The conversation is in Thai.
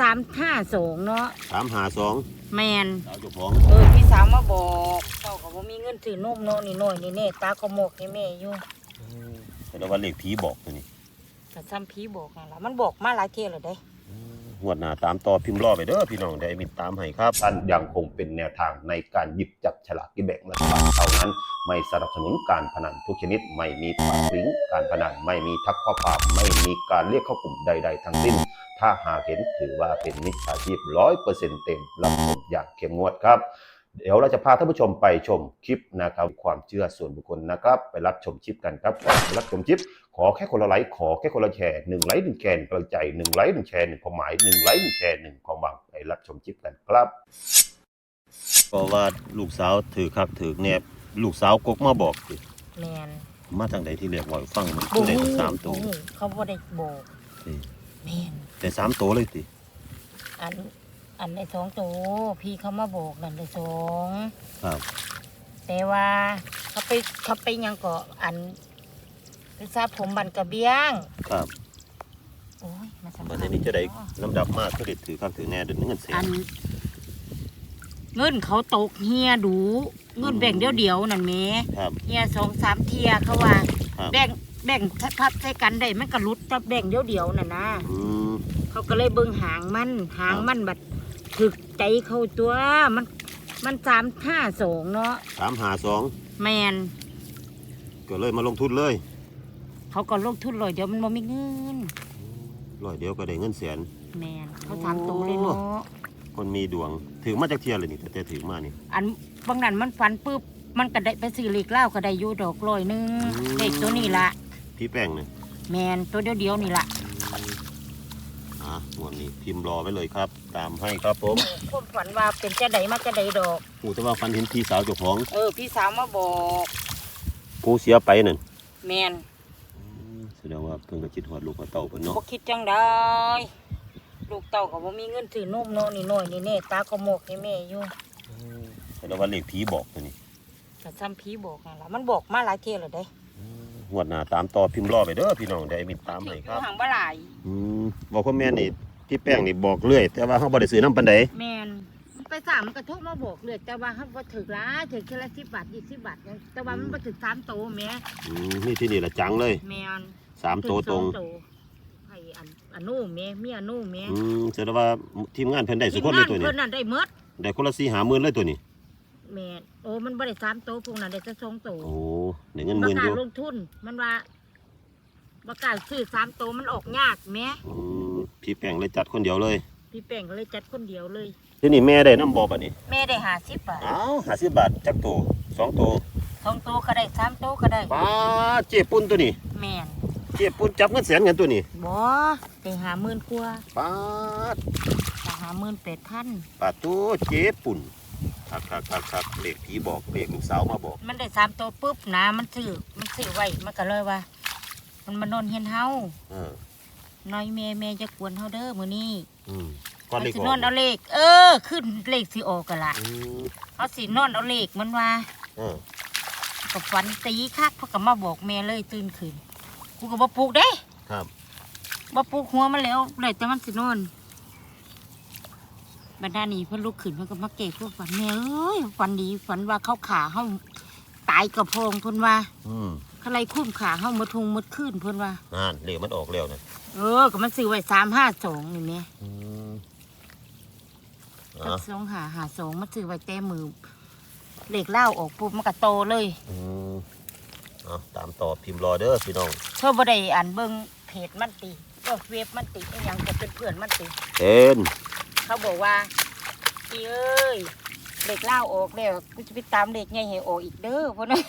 สามห้าสองเนาะสามหาสองแมนสาวเจ้าของเออพี่สาวมาบอกเจ้าก็บ่มีเงินซื้อนมเนาะนี่น้อยนี่เน่ตาก็หมกให้แม่อยู่แต่ว่าเลขผีบอกตัวนี้แต่ซ้ำพี่บอกนั่นล่ะมันบอกมาหลายเที่ยแล้วเด้งวดหน้าตามต่อพิมพ์รอไปเด้อพี่น้องได้มิตตามให้ครับอันยังคงเป็นแนวทางในการหยิบจับฉลากกินแบ่งรัฐบาลเท่านั้น ไม่สนับสนุนการพนันทุกชนิดไม่มีปากสิงการพนันไม่มีทักข้อความไม่มีการเรียกเข้ากลุ่มใด ๆ ทั้งสิ้น ถ้าหากเห็นถือว่าเป็นมิจฉาชีพร้อยเปอร์เซ็นต์เต็มรับชมอย่างเข้มงวดครับ เดี๋ยวเราจะพาท่านผู้ชมไปชมคลิปนะครับ ความเชื่อส่วนบุคคลนะครับ ไปรับชมคลิปกันครับก่อนไปรับชมคลิป ขอแค่คนละไลค์ขอแค่คนละแชร์หนึ่งไลค์หนึ่งแชร์หนึ่งกำลังใจหนึ่งไลค์หนึ่งแชร์หนึ่งความหมายหนึ่งไลค์หนึ่งแชร์หนึ่งความหวังไปรับชมคลิปกันครับก็ว่าลูกสาวถือคักถือแนบลูกสาวกกมาบอกสิแมนมาทางใดที่เรียกว่าฟังมันคือได้สามตัวบ่ฮู้เขาบ่ได้บอกสิ แมนแต่สามตัวเลยสิอันอันในสองตัวพี่เขามาบอกนั่นในสองครับแต่ว่าเขาไปเขาไปหยังก็อันไปทราบผมบันกระเบียงครับโอ้ยมาสัมวันภาษณ์นี้จะได้ลำดับมากก็ได้ถือคักถือแน่เดินเงินเสียอันเงินเขาตกเฮียดู เงินแบ่งเดียวเดียวๆนั่นแหม่ครับ เฮียสองสามเทียเขาว่า ครับ แบ่ง แบ่งทับใส่กันได้มันก็หลุดตับแบ่งเดียวเดียวๆน่ะนะอืมเขาก็เลยเบิ่งหางมันหางมันบัดถึกใจเข้าตัวมัน มันสามห้าสองเนาะสามหาสองแมนก็เลยมาลงทุนเลยเขาก็ลงทุนเลยเดี๋ยวมันบ่มีเงินร้อยเดียวก็ได้เงินแสน แมนเขาถามตัวเลยเนาะคนมีดวงถือมาจากเทียเลยนี่แต่แต่ถือมานี่ อันบางนั้นมันฟันปุ๊บมันก็ได้ไปซื้อเหล็กเหล้าก็ได้อยู่ดอกลอยหนึงอืมเด็กตัวนี้ละ พี่แป้งเนี่ยแมนตัวเดียวเดียวๆนี่ละอะงวดนี้พิมพ์รอไว้เลยครับ ตามให้ครับผมผมฝันว่าเป็นจะไดมาจะไดดอกหูแต่ว่าฟันเห็นพี่สาวเจ้าของเออพี่สาวมาบอกผู้เสียไปนั่นแมนแสดงว่าเพิ่งกระจิตหัวลูกหัวเต่าเพิ่นเนาะบ่คิดจังได้ลูกเต่าก็บ่มีเงินซื้อนมเนาะนี่น้อยนี่เน่ตาก็หมกให้แม่อยู่แสดงว่าเลขผีบอกตัวนี้แต่ซ้ำพี่บอกนั่นล่ะมันบอกมาหลายเที่ยแล้วเด้ งวดหน้าตามต่อพิมพ์รอไปเด้อพี่น้องได้มิตตามให้ครับหางบ่หลายอืมบอกพ่อแม่นี่พี่แป้งนี่บอกเรื่อย แต่ว่าเฮาบ่ได้ซื้อน้ำปานใดแมนมันไปสามมันกระทบมาบอกเลยแต่ว่าเขาบ่ถึกหละถึกแค่ละสิบบาทยี่สิบบาทยังแต่ว่ามันบ่ถึกสามโตแม่อืมนี่ที่นี่ละจังเลยแมนสามตัวตรง ถึสอให้อันอันนู้แม่มีอันนู้แม่อืมแสดงว่าทีมงานเพิ่นได้สุกคนเลยตัวทีมงานี้ เพิ่นนั่นได้หมดได้คนละ4 5หมื่นเลยตัวนี้ แม่นโอ้มันบ่ได้สามโตพวกนั้นได้แต่สองโตโอ้ได้เงินหบ่มื่นกอล้ายู่ลงทุน มันว่าบ่กล้าซื้อสามโตมันออกยากแม่อืมพี่แป้งเลยจัดคนเดียวเลย พี่แป้งก็เลยจัดคนเดียวเลย ที่นี่แม่ได้น้ำบ่บัดนี้แม่ได้ห้าสิบบาทอ้าว50บาทจักตัวสองตัวสองโตก็ได้สามโตก็ได้ป้าเจ็บปุ่นตัวนี้ แม่นเจ็บปุ่นจับเงินแสนกันตัวนี้บ่ได้ห้าหมื่นกว่าป้าดแต่ห้าหมื่นแปดพัน ปาดตัวเจ็บปุ่น คักคักคักคักเลขผีบอกเลขลูกสาวมาบอก มันได้สามโตปุ๊บนะมันซื้อมันซื้อไว้มันก็เลยว่า มันมานอนเฮียนเฮาเออน้อยแม่แม่จะกวนเฮาเด้อมื้อนี้อืมก้อนเลขสิออกนอนเอาเลข เออ ขึ้นเลขสิออกกันละอืมเขาสินอนเอาเลขมันว่าเออกับฝันตีคักเพราะก็มาบอกแม่เลยตื่นขึ้นกูก็บ่ปลูกเด้ครับบ่ปลูกหัวมันแล้วเลยแต่มันสินอน บรรดานี้เพิ่นลุกขึ้นเพิ่นก็มาเก็บพวกฝันแม่เอ้ยฝันดีฝันว่าเขาขาเฮาตายกระโพงเพิ่นว่าอืมเขาไล่คุ้มขาเฮามาทุงมาขึ้นเพิ่นว่า นั่นเลขมันออกแล้วนะเออก็มันซื้อไว้352นี่แม่อืมจัอะกสองหาหาสองมันซื้อไว้แต่มือเลขเล่าออกปุ๊บมันก็โตเลยอืมเอาตามต่อพิมพ์รอเด้อพี่น้องเธอบ่ได้อ่านเบิ่งเพจมันติก็เว็บมันติอหยังก็เป็นเพื่อนมันติ เอ็น เขาบอกว่าพี่เอ้ยเด็กเล่าออกแล้วกูจะไปตามเด็กไงให้ออกอีกเด้อพ่นนะ